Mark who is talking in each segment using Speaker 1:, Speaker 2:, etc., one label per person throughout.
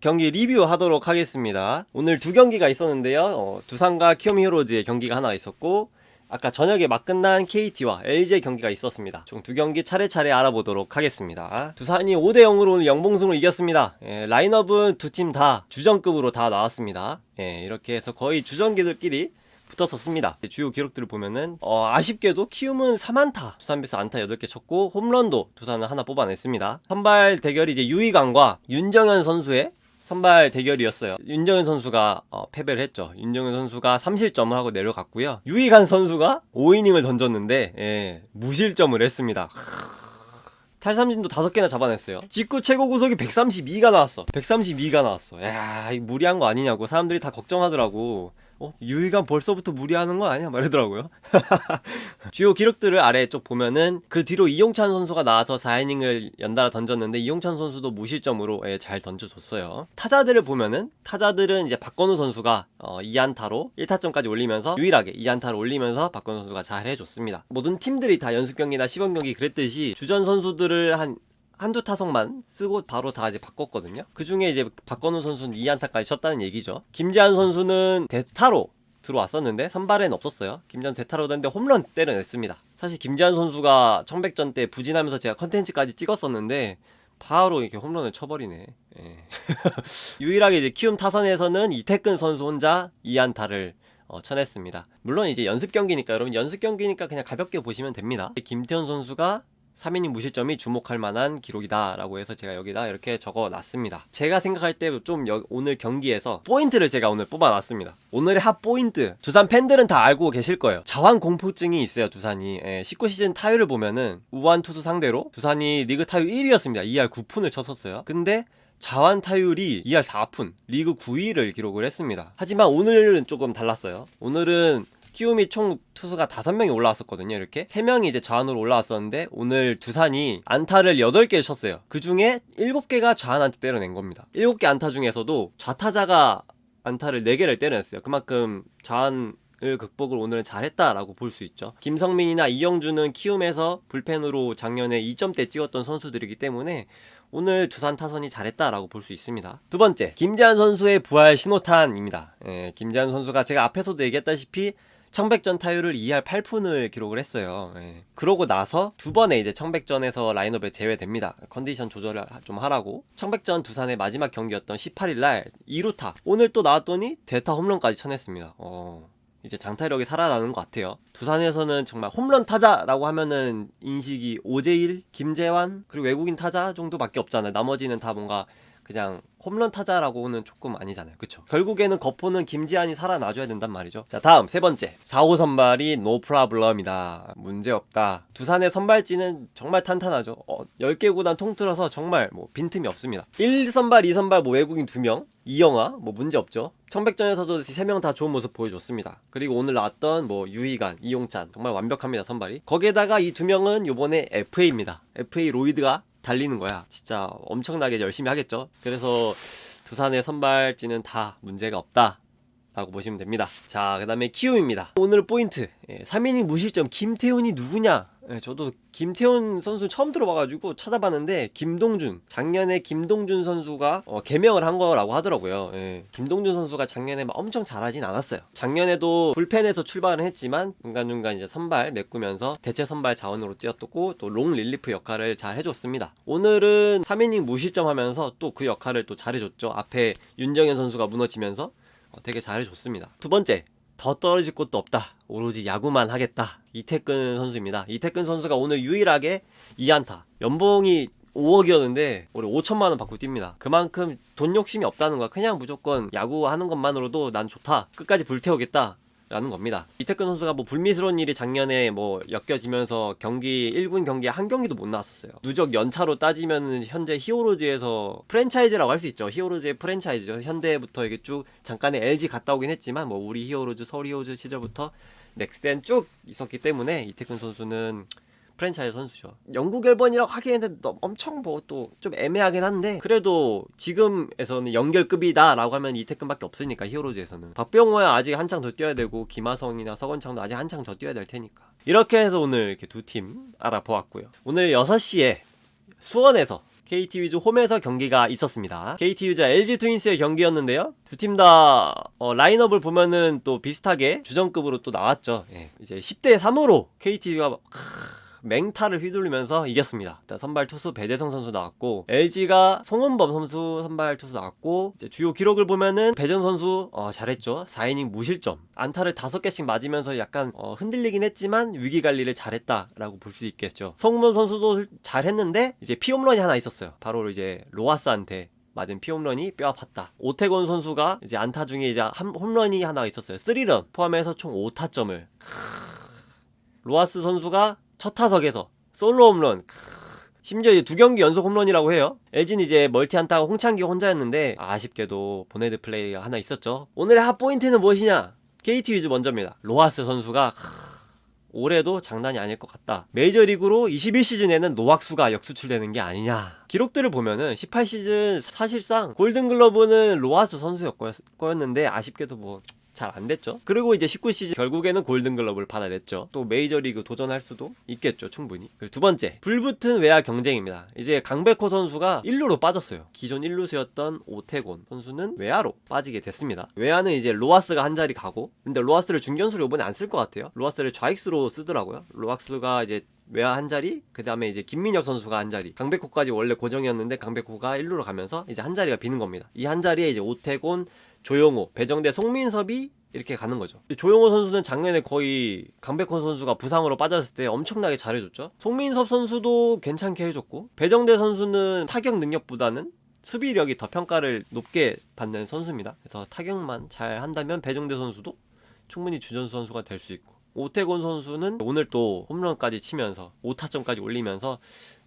Speaker 1: 경기 리뷰하도록 하겠습니다. 오늘 두 경기가 있었는데요. 어, 두산과 키움 히어로즈의 경기가 하나 있었고 아까 저녁에 막 끝난 KT와 LG의 경기가 있었습니다. 총 두 경기 차례차례 알아보도록 하겠습니다. 두산이 5대 0으로 오늘 영봉승으로 이겼습니다. 예, 라인업은 두 팀 다 주전급으로 다 나왔습니다. 예, 이렇게 해서 거의 주전기들끼리 붙었었습니다. 주요 기록들을 보면은 어, 아쉽게도 키움은 3안타, 두산 베스 안타 8개 쳤고 홈런도 두산은 하나 뽑아냈습니다. 선발 대결이 이제 유이강과 윤정현 선수의 선발 대결이었어요. 윤정현 선수가 어, 패배를 했죠. 윤정현 선수가 3실점을 하고 내려갔고요. 유이간 선수가 5이닝을 던졌는데 예, 무실점을 했습니다. 탈삼진도 5개나 잡아냈어요. 직구 최고 구속이 132가 나왔어. 132가 나왔어. 야, 이 무리한 거 아니냐고 사람들이 다 걱정하더라고. 어, 유희관 벌써부터 무리하는 거 아니야? 말이더라고요. 주요 기록들을 아래에 쭉 보면은 그 뒤로 이용찬 선수가 나와서 4이닝을 연달아 던졌는데 이용찬 선수도 무실점으로 예, 잘 던져줬어요. 타자들을 보면은 타자들은 이제 박건우 선수가 어, 2안타로 1타점까지 올리면서 유일하게 2안타를 올리면서 박건우 선수가 잘 해줬습니다. 모든 팀들이 다 연습 경기나 시범 경기 그랬듯이 주전 선수들을 한 한두 타석만 쓰고 바로 다 이제 바꿨거든요. 그 중에 이제 박건우 선수는 2안타까지 쳤다는 얘기죠. 김재한 선수는 대타로 들어왔었는데 선발엔 없었어요. 김재한 대타로 던데 홈런 때려냈습니다. 사실 김재한 선수가 청백전 때 부진하면서 제가 컨텐츠까지 찍었었는데 바로 이렇게 홈런을 쳐버리네. 예. 유일하게 이제 키움 타선에서는 이태근 선수 혼자 2안타를 어, 쳐냈습니다. 물론 이제 연습 경기니까 여러분 연습 경기니까 그냥 가볍게 보시면 됩니다. 김태현 선수가 3이닝 무실점이 주목할 만한 기록이다라고 해서 제가 여기다 이렇게 적어 놨습니다. 제가 생각할 때 좀 오늘 경기에서 포인트를 제가 오늘 뽑아 놨습니다. 오늘의 핫 포인트. 두산 팬들은 다 알고 계실 거예요. 자완 공포증이 있어요, 두산이. 예, 19시즌 타율을 보면은 우한 투수 상대로 두산이 리그 타율 1위였습니다. 2할 9푼을 쳤었어요. 근데 자완 타율이 2할 4푼, 리그 9위를 기록을 했습니다. 하지만 오늘은 조금 달랐어요. 오늘은 키움이 총 투수가 5명이 올라왔었거든요, 이렇게. 3명이 이제 좌안으로 올라왔었는데, 오늘 두산이 안타를 8개 쳤어요. 그 중에 7개가 좌안한테 때려낸 겁니다. 7개 안타 중에서도 좌타자가 안타를 4개를 때려냈어요. 그만큼 좌안 을 극복을 오늘은 잘했다라고 볼 수 있죠. 김성민이나 이영주는 키움에서 불펜으로 작년에 2점대 찍었던 선수들이기 때문에 오늘 두산 타선이 잘했다라고 볼 수 있습니다. 두 번째, 김재한 선수의 부활 신호탄입니다. 예, 김재한 선수가 제가 앞에서도 얘기했다시피 청백전 타율을 2할 8푼을 기록을 했어요. 예. 그러고 나서 두 번에 이제 청백전에서 라인업에 제외됩니다. 컨디션 조절을 좀 하라고. 청백전 두산의 마지막 경기였던 18일 날 2루타. 오늘 또 나왔더니 대타 홈런까지 쳐냈습니다. 어. 이제 장타력이 살아나는 것 같아요. 두산에서는 정말 홈런 타자라고 하면은 인식이 오재일, 김재환 그리고 외국인 타자 정도밖에 없잖아요. 나머지는 다 뭔가 그냥 홈런 타자라고는 조금 아니잖아요. 그쵸? 결국에는 거포는 김지한이 살아나줘야 된단 말이죠. 자, 다음 세 번째. 4호 선발이 노 프라블럼이다. 문제 없다. 두산의 선발진은 정말 탄탄하죠. 어, 10개 구단 통틀어서 정말 뭐 빈틈이 없습니다. 1선발, 2선발 뭐 외국인 2명, 이영아 뭐 문제 없죠. 청백전에서도 3명 다 좋은 모습 보여줬습니다. 그리고 오늘 나왔던 뭐 유희관, 이용찬 정말 완벽합니다. 선발이. 거기에다가 이 두 명은 요번에 FA입니다. FA 로이드가 달리는 거야. 진짜 엄청나게 열심히 하겠죠. 그래서 두산의 선발진은 다 문제가 없다. 라고 보시면 됩니다. 자, 그 다음에 키움입니다. 오늘 포인트. 예, 3이닝 무실점 김태훈이 누구냐? 예, 저도 김태훈 선수 처음 들어봐가지고 찾아봤는데 김동준 작년에 김동준 선수가 어, 개명을 한 거라고 하더라고요. 예, 김동준 선수가 작년에 막 엄청 잘하진 않았어요. 작년에도 불펜에서 출발을 했지만 중간중간 이제 선발 메꾸면서 대체 선발 자원으로 뛰었고 또 롱 릴리프 역할을 잘 해줬습니다. 오늘은 3이닝 무실점 하면서 또 그 역할을 또 잘해줬죠. 앞에 윤정현 선수가 무너지면서 어, 되게 잘해줬습니다. 두 번째 더 떨어질 곳도 없다. 오로지 야구만 하겠다. 이태근 선수입니다. 이태근 선수가 오늘 유일하게 2안타. 연봉이 5억이었는데 올해 5천만 원 받고 뜁니다. 그만큼 돈 욕심이 없다는 거야. 그냥 무조건 야구하는 것만으로도 난 좋다. 끝까지 불태우겠다. 라는 겁니다. 이태근 선수가 뭐 불미스러운 일이 작년에 뭐 엮여지면서 경기 1군 경기에 한 경기도 못 나왔었어요. 누적 연차로 따지면 현재 히어로즈에서 프랜차이즈라고 할 수 있죠. 히어로즈의 프랜차이즈죠. 현대부터 이게 쭉 잠깐에 LG 갔다 오긴 했지만 뭐 우리 히어로즈, 서울 히어로즈 시절부터 넥센 쭉 있었기 때문에 이태근 선수는 프랜차이즈 선수죠. 영국 앨번이라고 하기에는 엄청 뭐 또 좀 애매하긴 한데 그래도 지금에서는 연결급이다라고 하면 이태근밖에 없으니까 히어로즈에서는 박병호야 아직 한창 더 뛰어야 되고 김하성이나 서건창도 아직 한창 더 뛰어야 될 테니까 이렇게 해서 오늘 이렇게 두 팀 알아보았고요. 오늘 6시에 수원에서 KT 위즈 홈에서 경기가 있었습니다. KT 위즈 LG 트윈스의 경기였는데요. 두 팀다 라인업을 보면은 또 비슷하게 주전급으로 또 나왔죠. 예, 이제 10대 3으로 KT가 맹타를 휘두르면서 이겼습니다. 선발 투수 배재성 선수 나왔고 LG가 송은범 선수 선발 투수 나왔고 주요 기록을 보면은 배정 선수 어, 잘했죠. 4이닝 무실점 안타를 5개씩 맞으면서 약간 어, 흔들리긴 했지만 위기 관리를 잘했다라고 볼 수 있겠죠. 송은범 선수도 잘했는데 이제 피홈런이 하나 있었어요. 바로 이제 로하스한테 맞은 피홈런이 뼈 아팠다. 오태곤 선수가 이제 안타 중에 이제 한 홈런이 하나 있었어요. 3런 포함해서 총 5타점을 로하스 선수가 첫 타석에서 솔로 홈런. 크, 심지어 이제 두 경기 연속 홈런이라고 해요. LG는 이제 멀티 안타가 홍창기 혼자였는데 아쉽게도 보네드 플레이가 하나 있었죠. 오늘의 핫 포인트는 무엇이냐? KT 위즈 먼저입니다. 로하스 선수가 크, 올해도 장난이 아닐 것 같다. 메이저리그로 21시즌에는 노학수가 역수출되는 게 아니냐. 기록들을 보면은 18시즌 사실상 골든글러브는 로하스 선수였는데 아쉽게도 뭐 잘 안 됐죠. 그리고 이제 19시즌 결국에는 골든글러브를 받아냈죠. 또 메이저리그 도전할 수도 있겠죠, 충분히. 두 번째, 불붙은 외야 경쟁입니다. 이제 강백호 선수가 1루로 빠졌어요. 기존 1루수였던 오태곤 선수는 외야로 빠지게 됐습니다. 외야는 이제 로하스가 한 자리 가고, 근데 로하스를 중견수로 이번에 안 쓸 것 같아요. 로하스를 좌익수로 쓰더라고요. 로하스가 이제 외야 한 자리, 그 다음에 이제 김민혁 선수가 한 자리, 강백호까지 원래 고정이었는데 강백호가 1루로 가면서 이제 한 자리가 비는 겁니다. 이 한 자리에 이제 오태곤, 조용호, 배정대, 송민섭이 이렇게 가는 거죠. 조용호 선수는 작년에 거의 강백호 선수가 부상으로 빠졌을 때 엄청나게 잘해줬죠. 송민섭 선수도 괜찮게 해줬고, 배정대 선수는 타격 능력보다는 수비력이 더 평가를 높게 받는 선수입니다. 그래서 타격만 잘 한다면 배정대 선수도 충분히 주전수 선수가 될 수 있고, 오태곤 선수는 오늘 또 홈런까지 치면서 5타점까지 올리면서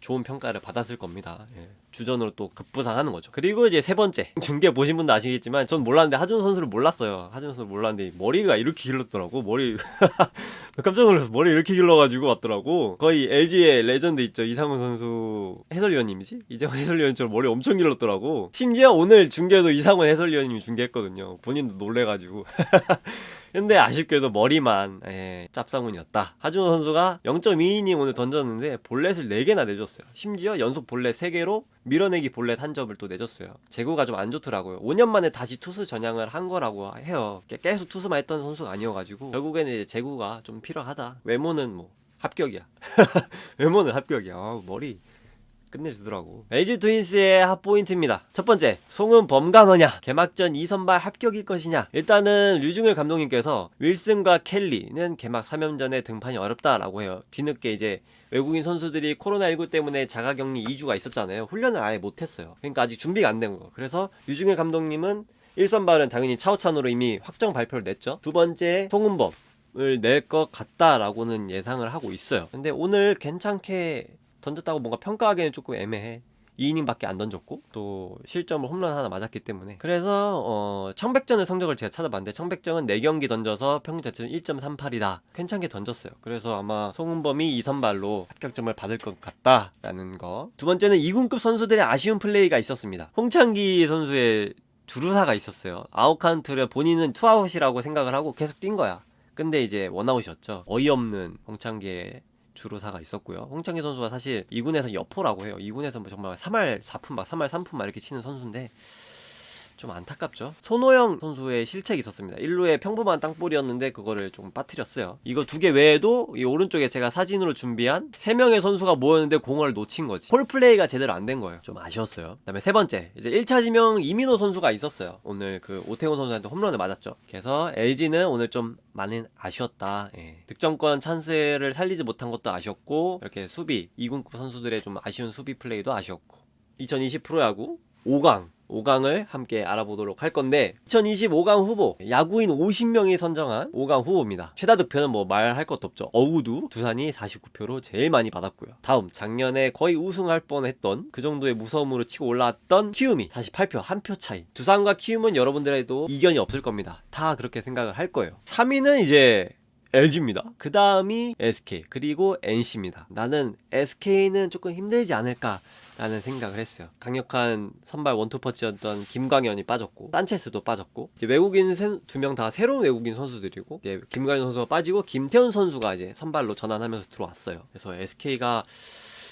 Speaker 1: 좋은 평가를 받았을 겁니다. 예. 주전으로 또 급부상하는 거죠. 그리고 이제 세 번째 중계 보신 분도 아시겠지만 전 몰랐는데 하준 선수를 몰랐어요. 하준 선수 몰랐는데 머리가 이렇게 길렀더라고. 머리 깜짝 놀라서 머리 이렇게 길러가지고 왔더라고. 거의 LG의 레전드 있죠 이상훈 선수 해설위원님이지 이정훈 해설위원처럼 머리 엄청 길렀더라고. 심지어 오늘 중계도 이상훈 해설위원님이 중계했거든요. 본인도 놀래가지고. 근데 아쉽게도 머리만 예, 짭상훈이었다. 하준호 선수가 0.2이닝 오늘 던졌는데 볼넷을 4개나 내줬어요. 심지어 연속 볼넷 3개로 밀어내기 볼넷 한 점을 또 내줬어요. 제구가 좀 안 좋더라고요. 5년 만에 다시 투수 전향을 한 거라고 해요. 계속 투수만 했던 선수가 아니어가지고 결국에는 이제 제구가 좀 필요하다. 외모는 뭐 합격이야. 외모는 합격이야. 아, 머리 끝내주더라고. LG 트윈스의 핫포인트입니다. 첫 번째, 송은 범간호냐? 개막전 2선발 합격일 것이냐? 일단은 류중일 감독님께서 윌슨과 켈리는 개막 3연전에 등판이 어렵다라고 해요. 뒤늦게 이제 외국인 선수들이 코로나19 때문에 자가격리 2주가 있었잖아요. 훈련을 아예 못했어요. 그러니까 아직 준비가 안 된 거. 그래서 류중일 감독님은 1선발은 당연히 차오찬으로 이미 확정 발표를 냈죠. 두 번째, 송은범. 을 낼 것 같다라고는 예상을 하고 있어요. 근데 오늘 괜찮게 던졌다고 뭔가 평가하기에는 조금 애매해. 2이닝밖에 안 던졌고 또 실점을 홈런 하나 맞았기 때문에. 그래서 어 청백전의 성적을 제가 찾아봤는데 청백전은 4경기 던져서 평균 자체는 1.38이다. 괜찮게 던졌어요. 그래서 아마 송은범이 2선발로 합격점을 받을 것 같다라는 거 두 번째는 2군급 선수들의 아쉬운 플레이가 있었습니다. 홍창기 선수의 주루사가 있었어요. 아웃카운트를 본인은 투아웃이라고 생각을 하고 계속 뛴 거야. 근데 이제 원아웃이었죠. 어이없는 홍창기의 주루사가 있었고요. 홍창기 선수가 사실 2군에서 여포라고 해요. 2군에서 뭐 정말 3할 4푼 막 3할 3푼 막 이렇게 치는 선수인데 좀 안타깝죠. 손호영 선수의 실책이 있었습니다. 1루에 평범한 땅볼이었는데 그거를 좀 빠뜨렸어요. 이거 두 개 외에도 이 오른쪽에 제가 사진으로 준비한 3명의 선수가 모였는데 공을 놓친 거지. 홀 플레이가 제대로 안 된 거예요. 좀 아쉬웠어요. 그다음에 세 번째, 이제 1차 지명 이민호 선수가 있었어요. 오늘 그 오태훈 선수한테 홈런을 맞았죠. 그래서 LG는 오늘 좀 많은 아쉬웠다. 예. 득점권 찬스를 살리지 못한 것도 아쉬웠고 이렇게 수비 2군급 선수들의 좀 아쉬운 수비 플레이도 아쉬웠고 2020 프로야구 5강 5강을 함께 알아보도록 할 건데 2025강 후보 야구인 50명이 선정한 5강 후보입니다. 최다 득표는 뭐 말할 것도 없죠. 어우두 두산이 49표로 제일 많이 받았고요. 다음 작년에 거의 우승할 뻔했던 그 정도의 무서움으로 치고 올라왔던 키움이 48표 한 표 차이. 두산과 키움은 여러분들에도 이견이 없을 겁니다. 다 그렇게 생각을 할 거예요. 3위는 이제 LG입니다. 그 다음이 SK 그리고 NC입니다. 나는 SK는 조금 힘들지 않을까 라는 생각을 했어요. 강력한 선발 원투퍼치였던 김광현이 빠졌고 산체스도 빠졌고 이제 외국인 두 명 다 새로운 외국인 선수들이고 이제 김광현 선수가 빠지고 김태훈 선수가 이제 선발로 전환하면서 들어왔어요. 그래서 SK가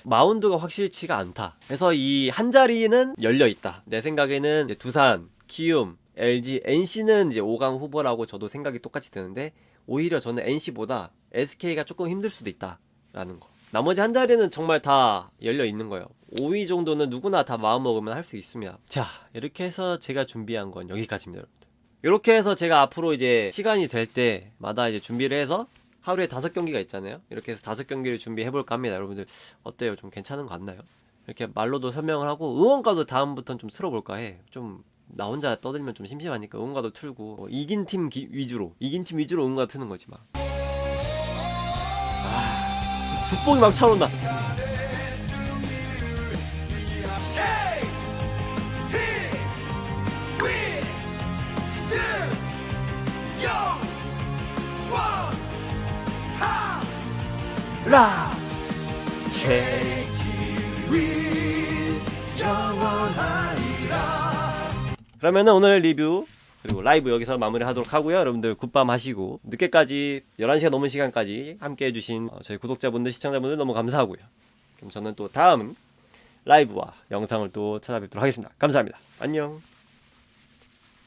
Speaker 1: 마운드가 확실치가 않다. 그래서 이 한 자리는 열려 있다. 내 생각에는 두산, 키움, LG, NC는 이제 5강 후보라고 저도 생각이 똑같이 드는데 오히려 저는 NC보다 SK가 조금 힘들 수도 있다라는 거. 나머지 한 자리는 정말 다 열려 있는 거예요. 5위 정도는 누구나 다 마음 먹으면 할 수 있습니다. 자, 이렇게 해서 제가 준비한 건 여기까지입니다, 여러분들. 이렇게 해서 제가 앞으로 이제 시간이 될 때마다 이제 준비를 해서 하루에 다섯 경기가 있잖아요. 이렇게 해서 다섯 경기를 준비해 볼까 합니다. 여러분들 어때요? 좀 괜찮은 거 같나요? 이렇게 말로도 설명을 하고 응원가도 다음부터는 좀 틀어볼까 해. 좀 나 혼자 떠들면 좀 심심하니까 응원가도 틀고 뭐 이긴 팀 기- 위주로 이긴 팀 위주로 응원가 트는 거지 막. 아, 두- 두뽕이 막 차온다. 라. 그러면은 오늘 리뷰 그리고 라이브 여기서 마무리하도록 하고요. 여러분들 굿밤 하시고 늦게까지 11시가 넘은 시간까지 함께 해주신 어, 저희 구독자분들 시청자분들 너무 감사하고요. 그럼 저는 또 다음 라이브와 영상을 또 찾아뵙도록 하겠습니다. 감사합니다. 안녕.